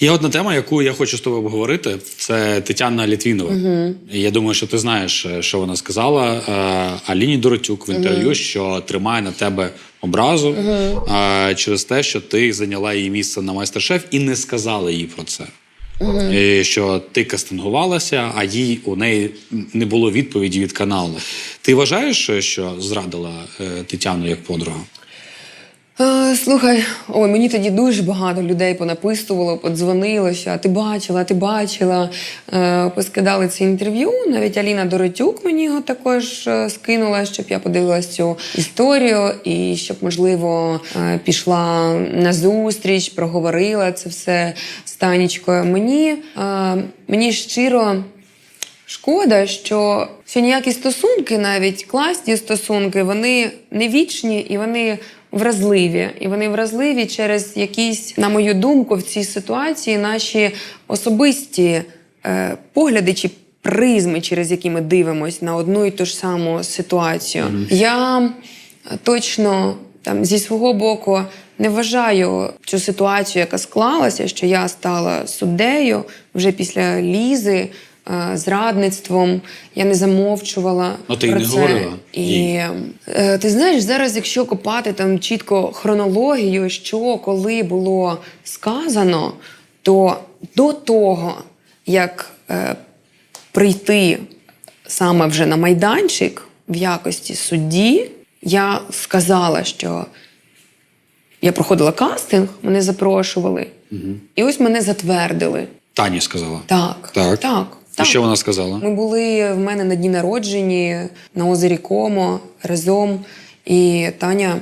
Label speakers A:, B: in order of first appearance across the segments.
A: Є одна тема, яку я хочу з тобою обговорити. Це Тетяна Літвінова. І Я думаю, що ти знаєш, е, що вона сказала е, Аліні Доротюк в інтерв'ю, що тримає на тебе образу е, через те, що ти зайняла її місце на майстер-шеф і не сказала їй про це. І що ти кастингувалася, а їй у неї не було відповіді від каналу. Ти вважаєш, що зрадила е, Тетяну як подруга?
B: Е, Слухай, ой, мені тоді дуже багато людей понаписувало, подзвонило, що «А ти бачила, ти бачила. Е, Поскидали це інтерв'ю. Навіть Аліна Доротюк мені його також е, скинула, щоб я подивилась цю історію і щоб, можливо, пішла на зустріч, проговорила це все з Танечкою. Мені, мені щиро. Шкода, що, що ніякі стосунки, навіть класні стосунки, вони не вічні і вони вразливі. І вони вразливі через якісь, на мою думку, в цій ситуації наші особисті е, погляди чи призми, через які ми дивимося на одну і ту ж саму ситуацію. Я е, точно там зі свого боку не вважаю цю ситуацію, яка склалася, що я стала суддею вже після лізи. Е, Зрадництвом я не замовчувала
A: Ну, ти
B: про
A: не
B: це.
A: говорила
B: І
A: їй.
B: е, ти знаєш, зараз, якщо копати там чітко хронологію, що коли було сказано, то до того, як е, прийти саме вже на майданчик в якості судді, я сказала, що я проходила кастинг, мене запрошували, і ось мене затвердили.
A: Тані сказала.
B: Так,
A: Так.
B: так.
A: І що вона сказала?
B: Ми були в мене на дні народженні на озері Комо разом. І Таня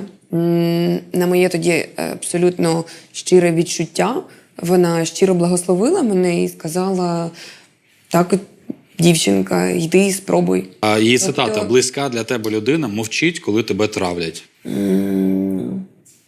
B: на моє тоді е, абсолютно щире відчуття. Вона щиро благословила мене і сказала: так, дівчинка, йди і спробуй.
A: А її
B: Тобто-
A: цитата близька для тебе людина мовчить, коли тебе травлять.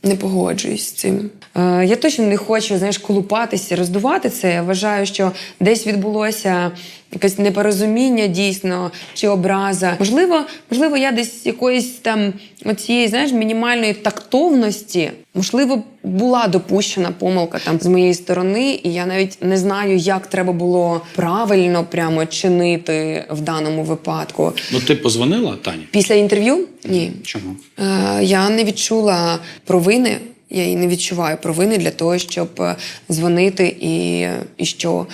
B: Не погоджуюсь з цим. Е, я точно не хочу знаєш, колупатися, роздувати це. Я вважаю, що десь відбулося якесь непорозуміння дійсно чи образа. Можливо, можливо, я десь якоїсь там оцієї знаєш, мінімальної тактовності, можливо, була допущена помилка там з моєї сторони, і я навіть не знаю, як треба було правильно прямо чинити в даному випадку.
A: Ну, ти позвонила Тані?
B: Після інтерв'ю ні.
A: Чому?
B: Е, Я не відчула провини. Я і не відчуваю провини для того, щоб е, дзвонити і, і що.